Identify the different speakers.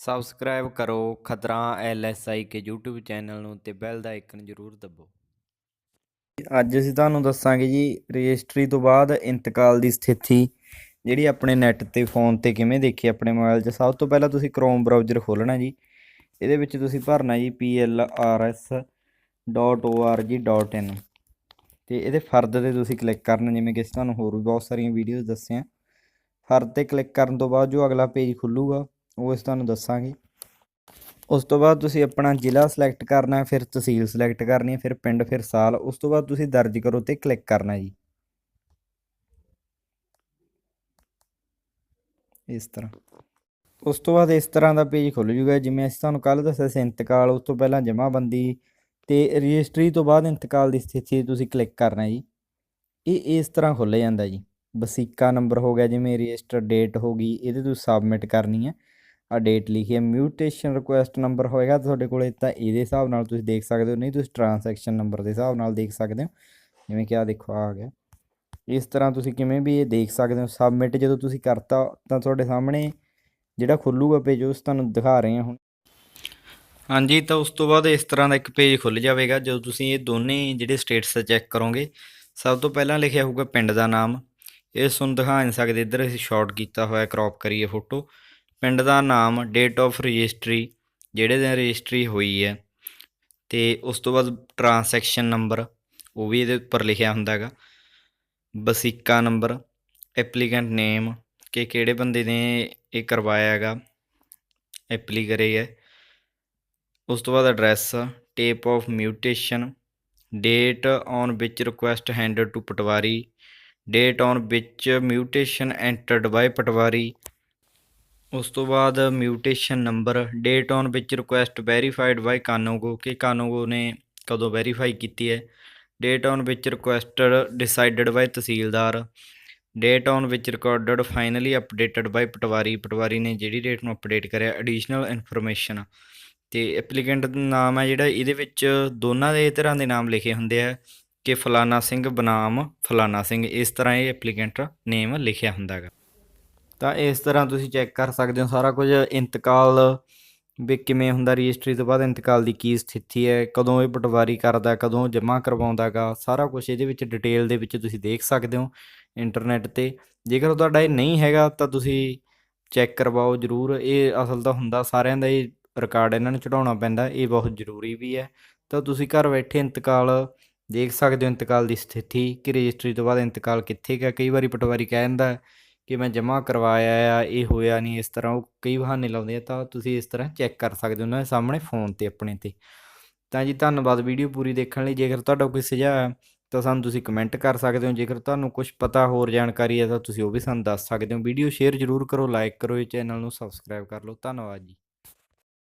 Speaker 1: Subscribe ਕਰੋ ਖਤਰਾ ਐਲਐਸਆਈ ਕੇ YouTube ਚੈਨਲ ਨੂੰ ਤੇ ਬੈਲ ਦਾ ਆਈਕਨ ਜ਼ਰੂਰ ਦਬਾਓ
Speaker 2: ਅੱਜ ਅਸੀਂ ਤੁਹਾਨੂੰ ਦੱਸਾਂਗੇ ਜੀ ਰਜਿਸਟਰੀ ਤੋਂ ਬਾਅਦ ਇੰਤਕਾਲ ਦੀ ਸਥਿਤੀ, ਜਿਹੜੀ ਆਪਣੇ ਨੈੱਟ ਤੇ ਫੋਨ ਤੇ ਕਿਵੇਂ ਦੇਖੀ ਆਪਣੇ ਮੋਬਾਈਲ 'ਚ। ਸਭ ਤੋਂ ਪਹਿਲਾਂ ਤੁਸੀਂ ਕ੍ਰੋਮ ਬਰਾਊਜ਼ਰ ਖੋਲ੍ਹਣਾ ਜੀ। ਇਹਦੇ ਵਿੱਚ ਤੁਸੀਂ ਭਰਨਾ ਜੀ plrs.org.in ਤੇ ਇਹਦੇ ਫਰਦ ਤੇ ਤੁਸੀਂ ਕਲਿੱਕ ਕਰਨਾ, ਜਿਵੇਂ ਕਿ ਅਸੀਂ ਤੁਹਾਨੂੰ ਹੋਰ ਵੀ ਬਹੁਤ ਸਾਰੀਆਂ ਵੀਡੀਓਜ਼ ਦੱਸਿਆ। ਫਰਦ ਤੇ ਕਲਿੱਕ ਕਰਨ ਤੋਂ ਬਾਅਦ ਜੋ ਅਗਲਾ ਪੇਜ ਖੁੱਲੂਗਾ ਉਹ ਅਸੀਂ ਤੁਹਾਨੂੰ ਦੱਸਾਂਗੇ। ਉਸ ਤੋਂ ਬਾਅਦ ਤੁਸੀਂ ਆਪਣਾ ਜ਼ਿਲ੍ਹਾ ਸਿਲੈਕਟ ਕਰਨਾ, ਫਿਰ ਤਹਿਸੀਲ ਸਿਲੈਕਟ ਕਰਨੀ ਹੈ ਫਿਰ ਪਿੰਡ, ਫਿਰ ਸਾਲ। ਉਸ ਤੋਂ ਬਾਅਦ ਤੁਸੀਂ ਦਰਜ ਕਰੋ ਤੇ ਕਲਿੱਕ ਕਰਨਾ ਜੀ। ਇਸ ਤਰ੍ਹਾਂ। ਉਸ ਤੋਂ ਬਾਅਦ ਇਸ ਤਰ੍ਹਾਂ ਦਾ ਪੇਜ ਖੁੱਲ ਜੂਗਾ। ਜਿਵੇਂ ਅਸੀਂ ਤੁਹਾਨੂੰ ਕੱਲ ਦੱਸਿਆ ਸੀ ਇੰਤਕਾਲ, ਉਸ ਤੋਂ ਪਹਿਲਾਂ ਜਮ੍ਹਾਂਬੰਦੀ ਤੇ ਰਜਿਸਟਰੀ ਤੋਂ ਬਾਅਦ ਇੰਤਕਾਲ ਦੀ ਸਥਿਤੀ ਤੁਸੀਂ ਕਲਿੱਕ ਕਰਨਾ ਜੀ। ਇਹ ਇਸ ਤਰ੍ਹਾਂ ਖੁੱਲ ਜਾਂਦਾ ਜੀ। ਵਸੀਕਾ ਨੰਬਰ ਹੋ ਗਿਆ, ਜਿਵੇਂ ਰਜਿਸਟਰ ਡੇਟ ਹੋ ਗਈ, ਇਹਦੇ ਤੁਸੀਂ ਸਬਮਿਟ ਕਰਨੀ ਹੈ। ਆ ਡੇਟ ਲਿਖੀ ਹੈ। ਮਿਊਟੇਸ਼ਨ ਰਿਕੁਐਸਟ ਨੰਬਰ ਹੋਏਗਾ ਤੁਹਾਡੇ ਕੋਲੇ, ਤਾਂ ਇਹਦੇ ਹਿਸਾਬ ਨਾਲ ਤੁਸੀਂ ਦੇਖ ਸਕਦੇ ਹੋ। ਨਹੀਂ, ਤੁਸੀਂ ਟ੍ਰਾਂਜੈਕਸ਼ਨ ਨੰਬਰ ਦੇ ਹਿਸਾਬ ਨਾਲ ਦੇਖ ਸਕਦੇ ਹੋ। ਜਿਵੇਂ ਕਿ ਆ ਦੇਖੋ ਆ ਗਿਆ। ਇਸ ਤਰ੍ਹਾਂ ਤੁਸੀਂ ਕਿਵੇਂ ਵੀ ਇਹ ਦੇਖ ਸਕਦੇ ਹੋ। ਸਬਮਿਟ ਜਦੋਂ ਤੁਸੀਂ ਕਰਤਾ, ਤਾਂ ਤੁਹਾਡੇ ਸਾਹਮਣੇ ਜਿਹੜਾ ਖੁੱਲੂਗਾ ਪੇਜ ਉਸ ਤੁਹਾਨੂੰ ਦਿਖਾ ਰਹੇ ਹਾਂ ਹੁਣ। ਹਾਂਜੀ, ਤਾਂ ਉਸ ਤੋਂ ਬਾਅਦ ਇਸ ਤਰ੍ਹਾਂ ਦਾ ਇੱਕ ਪੇਜ ਖੁੱਲ ਜਾਵੇਗਾ। ਜਦੋਂ ਤੁਸੀਂ ਇਹ ਦੋਨੇ ਜਿਹੜੇ ਸਟੇਟਸ ਚੈੱਕ ਕਰੋਗੇ, ਸਭ ਤੋਂ ਪਹਿਲਾਂ ਲਿਖਿਆ ਹੋਊਗਾ ਪਿੰਡ ਦਾ ਨਾਮ। ਇਹ ਤੁਹਾਨੂੰ ਦਿਖਾ ਨਹੀਂ ਸਕਦੇ। ਇੱਧਰ ਅਸੀਂ ਸ਼ਾਰਟ ਕੀਤਾ ਹੋਇਆ ਕ੍ਰੌਪ ਕਰੀਏ ਫੋਟੋ ਪਿੰਡ ਦਾ ਨਾਮ ਡੇਟ ਆਫ ਰਜਿਸਟਰੀ ਜਿਹੜੇ ਦਿਨ ਰਜਿਸਟਰੀ ਹੋਈ ਹੈ ਤੇ ਉਸ ਤੋਂ ਬਾਅਦ ਟ੍ਰਾਂਸੈਕਸ਼ਨ ਨੰਬਰ ਉਹ ਵੀ ਇਹਦੇ ਉੱਪਰ ਲਿਖਿਆ ਹੁੰਦਾ ਹੈਗਾ, ਵਸੀਕਾ ਨੰਬਰ ਐਪਲੀਕੈਂਟ ਨੇਮ ਕਿ ਕਿਹੜੇ ਬੰਦੇ ਨੇ ਇਹ ਕਰਵਾਇਆ ਹੈਗਾ ਐਪਲੀ ਕਰੇ ਹੈ। ਉਸ ਤੋਂ ਬਾਅਦ address type of mutation date on which request handed to patwari date on which mutation entered by patwari ਉਸ ਤੋਂ ਬਾਅਦ ਮਿਊਟੇਸ਼ਨ ਨੰਬਰ ਡੇਟ ਔਨ ਵਿੱਚ ਰਿਕੁਐਸਟ ਵੈਰੀਫਾਈਡ ਬਾਈ ਕਾਨੋਗੋ ਕਿ ਕਾਨੋਗੋ ਨੇ ਕਦੋਂ ਵੈਰੀਫਾਈ ਕੀਤੀ ਹੈ। ਡੇਟ ਔਨ ਵਿੱਚ requested decided by tehsildar date on ਵਿੱਚ recorded finally updated by patwari patwari ਨੇ ਜਿਹੜੀ ਡੇਟ ਨੂੰ ਅਪਡੇਟ ਕਰਿਆ ਐਡੀਸ਼ਨਲ ਇਨਫੋਰਮੇਸ਼ਨ ਤੇ ਐਪਲੀਕੈਂਟ ਦਾ ਨਾਮ ਹੈ ਜਿਹੜਾ, ਇਹਦੇ ਵਿੱਚ ਦੋਨਾਂ ਦੇ ਤਰ੍ਹਾਂ ਦੇ ਨਾਮ ਲਿਖੇ ਹੁੰਦੇ ਆ, ਕਿ ਫਲਾਨਾ ਸਿੰਘ ਬਨਾਮ ਫਲਾਨਾ ਸਿੰਘ, ਇਸ ਤਰ੍ਹਾਂ ਇਹ ਐਪਲੀਕੈਂਟ ਨੇਮ ਲਿਖਿਆ ਹੁੰਦਾ ਹੈਗਾ। ਤਾਂ ਇਸ ਤਰ੍ਹਾਂ ਤੁਸੀਂ ਚੈੱਕ ਕਰ ਸਕਦੇ ਹੋ ਸਾਰਾ ਕੁਝ। ਇੰਤਕਾਲ ਵੀ ਕਿਵੇਂ ਹੁੰਦਾ, ਰਜਿਸਟਰੀ ਤੋਂ ਬਾਅਦ ਇੰਤਕਾਲ ਦੀ ਕੀ ਸਥਿਤੀ ਹੈ, ਕਦੋਂ ਇਹ ਪਟਵਾਰੀ ਕਰਦਾ, ਕਦੋਂ ਜਮ੍ਹਾਂ ਕਰਵਾਉਂਦਾਗਾ, ਸਾਰਾ ਕੁਝ ਇਹਦੇ ਵਿੱਚ ਡਿਟੇਲ ਦੇ ਵਿੱਚ ਤੁਸੀਂ ਦੇਖ ਸਕਦੇ ਹੋ ਇੰਟਰਨੈਟ ਤੇ। ਜੇਕਰ ਤੁਹਾਡਾ ਇਹ ਨਹੀਂ ਹੈਗਾ ਤਾਂ ਤੁਸੀਂ ਚੈੱਕ ਕਰਵਾਓ ਜਰੂਰ। ਇਹ ਅਸਲ ਤਾਂ ਹੁੰਦਾ ਸਾਰਿਆਂ ਦਾ ਇਹ ਰਿਕਾਰਡ ਇਹਨਾਂ ਨੂੰ ਚੜਾਉਣਾ ਪੈਂਦਾ, ਇਹ ਬਹੁਤ ਜ਼ਰੂਰੀ ਵੀ ਹੈ। ਤਾਂ ਤੁਸੀਂ ਘਰ ਬੈਠੇ ਇੰਤਕਾਲ ਦੇਖ ਸਕਦੇ ਹੋ, ਇੰਤਕਾਲ ਦੀ ਸਥਿਤੀ, ਕਿ ਰਜਿਸਟਰੀ ਤੋਂ ਬਾਅਦ ਇੰਤਕਾਲ ਕਿੱਥੇ ਗਿਆ, ਕਈ ਵਾਰੀ ਪਟਵਾਰੀ ਕਹਿ ਦਿੰਦਾ ਕਿ ਮੈਂ ਜਮ੍ਹਾਂ ਕਰਵਾਇਆ ਆ, ਇਹ ਹੋਇਆ ਨਹੀਂ, ਇਸ ਤਰ੍ਹਾਂ ਉਹ ਕਈ ਬਹਾਨੇ ਲਾਉਂਦੇ ਆ, ਤਾਂ ਤੁਸੀਂ ਇਸ ਤਰ੍ਹਾਂ ਚੈੱਕ ਕਰ ਸਕਦੇ ਹੋ ਉਹਨਾਂ ਦੇ ਸਾਹਮਣੇ ਫੋਨ ਤੇ ਆਪਣੇ ਤੇ। ਤਾਂ ਜੀ ਧੰਨਵਾਦ ਵੀਡੀਓ ਪੂਰੀ ਦੇਖਣ ਲਈ। ਜੇਕਰ ਤੁਹਾਡਾ ਕੋਈ ਸੁਝਾਅ ਹੈ, ਤਾਂ ਸਾਨੂੰ ਤੁਸੀਂ ਕਮੈਂਟ ਕਰ ਸਕਦੇ ਹੋ। ਜੇਕਰ ਤੁਹਾਨੂੰ ਕੁਝ ਪਤਾ, ਹੋਰ ਜਾਣਕਾਰੀ ਹੈ, ਤਾਂ ਤੁਸੀਂ ਉਹ ਵੀ ਸਾਨੂੰ ਦੱਸ ਸਕਦੇ ਹੋ। ਵੀਡੀਓ ਸ਼ੇਅਰ ਜ਼ਰੂਰ ਕਰੋ, ਲਾਈਕ ਕਰੋ, ਇਹ ਚੈਨਲ ਨੂੰ ਸਬਸਕ੍ਰਾਈਬ ਕਰ ਲਓ। ਧੰਨਵਾਦ ਜੀ।